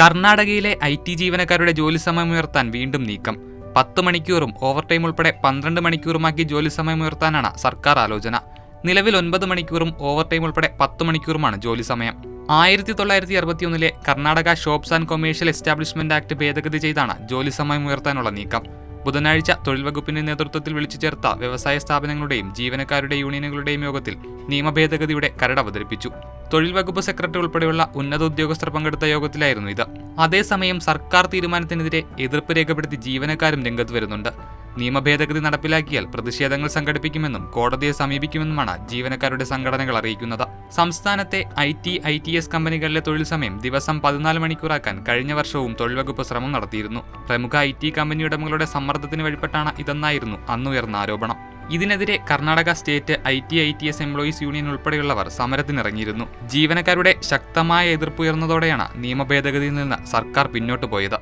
കർണാടകയിലെ I T ജീവനക്കാരുടെ ജോലി സമയം ഉയർത്താൻ വീണ്ടും നീക്കം. പത്ത് മണിക്കൂറും ഓവർടൈം ഉൾപ്പെടെ പന്ത്രണ്ട് മണിക്കൂറുമാക്കി ജോലി സമയം ഉയർത്താനാണ് സർക്കാർ ആലോചന. നിലവിൽ ഒൻപത് മണിക്കൂറും ഓവർടൈം ഉൾപ്പെടെ പത്ത് മണിക്കൂറുമാണ് ജോലി സമയം. ആയിരത്തി തൊള്ളായിരത്തി അറുപത്തിയൊന്നിലെ Karnataka shops and commercial establishment act ഭേദഗതി ചെയ്താണ് ജോലി സമയം ഉയർത്താനുള്ള നീക്കം. ബുധനാഴ്ച തൊഴിൽ വകുപ്പിന്റെ നേതൃത്വത്തിൽ വിളിച്ചു ചേർത്ത വ്യവസായ സ്ഥാപനങ്ങളുടെയും ജീവനക്കാരുടെ യൂണിയനുകളുടെയും യോഗത്തിൽ നിയമഭേദഗതിയുടെ കരട് അവതരിപ്പിച്ചു. തൊഴിൽ വകുപ്പ് സെക്രട്ടറി ഉൾപ്പെടെയുള്ള ഉന്നത ഉദ്യോഗസ്ഥർ പങ്കെടുത്ത യോഗത്തിലായിരുന്നു ഇത്. അതേസമയം സർക്കാർ തീരുമാനത്തിനെതിരെ എതിർപ്പ് രേഖപ്പെടുത്തി ജീവനക്കാരും രംഗത്ത് വരുന്നുണ്ട്. നിയമഭേദഗതി നടപ്പിലാക്കിയാൽ പ്രതിഷേധങ്ങൾ സംഘടിപ്പിക്കുമെന്നും കോടതിയെ സമീപിക്കുമെന്നുമാണ് ജീവനക്കാരുടെ സംഘടനകൾ അറിയിക്കുന്നത്. സംസ്ഥാനത്തെ I T I T S കമ്പനികളിലെ തൊഴിൽ സമയം ദിവസം പതിനാല് മണിക്കൂറാക്കാൻ കഴിഞ്ഞ വർഷവും തൊഴിൽ വകുപ്പ് ശ്രമം നടത്തിയിരുന്നു. പ്രമുഖ ഐ ടി കമ്പനി ഉടമകളുടെ സമ്മർദ്ദത്തിന് വഴിപ്പെട്ടാണ് ഇതെന്നായിരുന്നു അന്നുയർന്ന ആരോപണം. ഇതിനെതിരെ Karnataka state I T I T S employees union ഉൾപ്പെടെയുള്ളവർ സമരത്തിനിറങ്ങിയിരുന്നു. ജീവനക്കാരുടെ ശക്തമായ എതിർപ്പുയർന്നതോടെയാണ് നിയമഭേദഗതിയിൽ നിന്ന് സർക്കാർ പിന്നോട്ട് പോയത്.